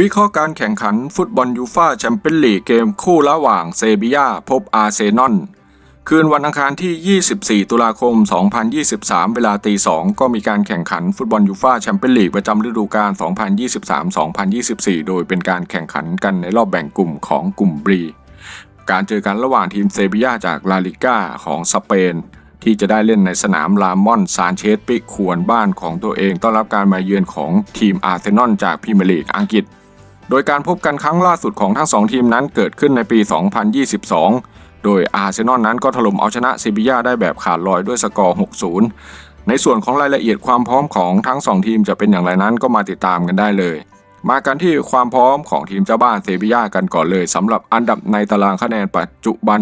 วิเคราะห์การแข่งขันฟุตบอลยูฟ่าแชมเปี้ยนลีกเกมคู่ระหว่างเซบียาพบอาร์เซนอลคืนวันอังคารที่ 24 ตุลาคม 2023 เวลาตี 2 ก็มีการแข่งขันฟุตบอลยูฟ่าแชมเปี้ยนลีกประจำฤดูกาล 2023-2024 โดยเป็นการแข่งขันกันในรอบแบ่งกลุ่มของกลุ่มบรี การเจอกันระหว่างทีมเซบียาจากลาลิก้าของสเปน ที่จะได้เล่นในสนามลามอนซานเชสปิกควรบ้านของตัวเอง ต้อนรับการมาเยือนของทีมอาร์เซนอลจากพรีเมียร์ลีกอังกฤษ โดยการพบกันครั้งล่าสุดของทั้งสองทีมนั้นเกิดขึ้นในปี 2022 โดยอาร์เซนอลนั้นก็ถล่มเอาชนะซิบิยาได้แบบขาดลอยด้วยสกอร์ 6-0 ในส่วนของรายละเอียดความพร้อมของทั้งสองทีมจะเป็นอย่างไรนั้นก็มาติดตามกันได้เลย มากันที่ความพร้อมของทีมเจ้าบ้านเซบียากันก่อนเลยสำหรับอันดับในตารางคะแนนปัจจุบัน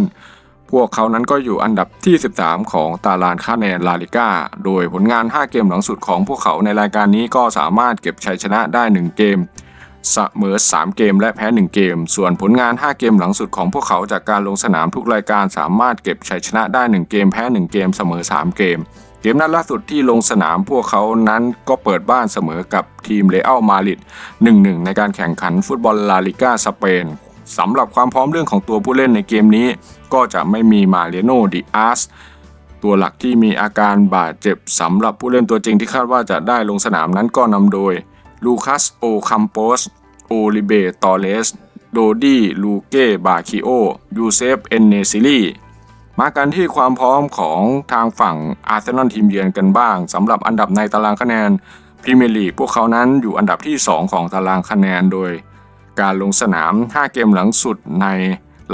พวกเขานั้นก็อยู่อันดับที่ 13 ของตารางคะแนนลาลิก้า โดยผลงาน 5 เกมหลังสุดของพวกเขาในรายการนี้ก็สามารถเก็บชัยชนะได้ 1 เกม เสมอ 3 เกมและแพ้ 1 เกม ส่วนผลงาน 5 เกมหลังสุดของพวกเขาจากการลงสนามทุกรายการสามารถเก็บชัยชนะได้ 1 เกมแพ้ 1 เกมเสมอ 3 เกม เกมนัดล่าสุดที่ลงสนามพวกเขานั้นก็เปิดบ้านเสมอกับทีมเรอัลมาริด1-1 ในการแข่งขันฟุตบอลลาลิก้าสเปนสำหรับความพร้อมเรื่องของตัวผู้เล่นในเกมนี้ ก็จะไม่มีมาเรโนดิอาสตัวหลักที่มีอาการบาดเจ็บสำหรับผู้เล่นตัวจริงที่คาดว่าจะได้ลงสนามนั้นก็นำโดย ลูคัสโอคัมโปส โอลิเบตอเลส โดดี้ลูเก้บาคิโอ ยูเซฟ เอนเนซิลีมากันที่ความพร้อมของทางฝั่งอาร์เซนอลทีมเยือนกันบ้างสำหรับอันดับในตารางคะแนนพรีเมียร์ลีกพวกเขานั้นอยู่อันดับที่ 2 ของตารางคะแนนโดย การลงสนาม 5 เกมหลังสุดใน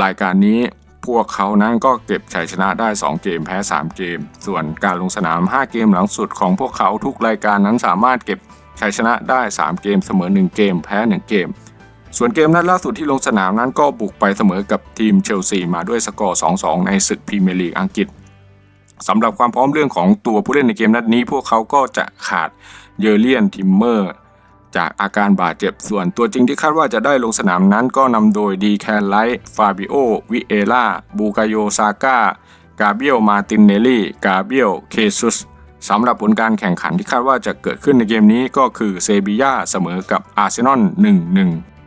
รายการนี้ พวกเขานั้นก็เก็บชัยชนะได้ 2 เกมแพ้ 3 เกม ส่วนการลงสนาม 5 เกมหลังสุดของพวกเขาทุกรายการนั้นสามารถเก็บชัยชนะได้ 3 เกมเสมอ 1 เกม แพ้ 1 เกม ส่วนเกมนัดล่าสุดที่ลงสนามนั้นก็บุกไปเสมอกับทีมเชลซีมาด้วยสกอร์ 2-2 ในศึกพรีเมียร์ลีกอังกฤษสำหรับความพร้อมเรื่องของตัวผู้เล่นในเกมนัดนี้ พวกเขาก็จะขาดเยอเลียนทิมเมอร์ จากอาการบาดเจ็บส่วนตัวจริงที่คาดว่าจะได้ลงสนามนั้นก็นำโดยดีแคนไลท์ฟาบิโอวิเอล่าบูกาโยซาก้ากาเบียลมาตินเนลลี่กาเบียลเคซุสสำหรับผลการแข่งขันที่คาดว่าจะเกิดขึ้นในเกมนี้ก็คือเซบีย่าเสมอกับอาร์เซนอล1-1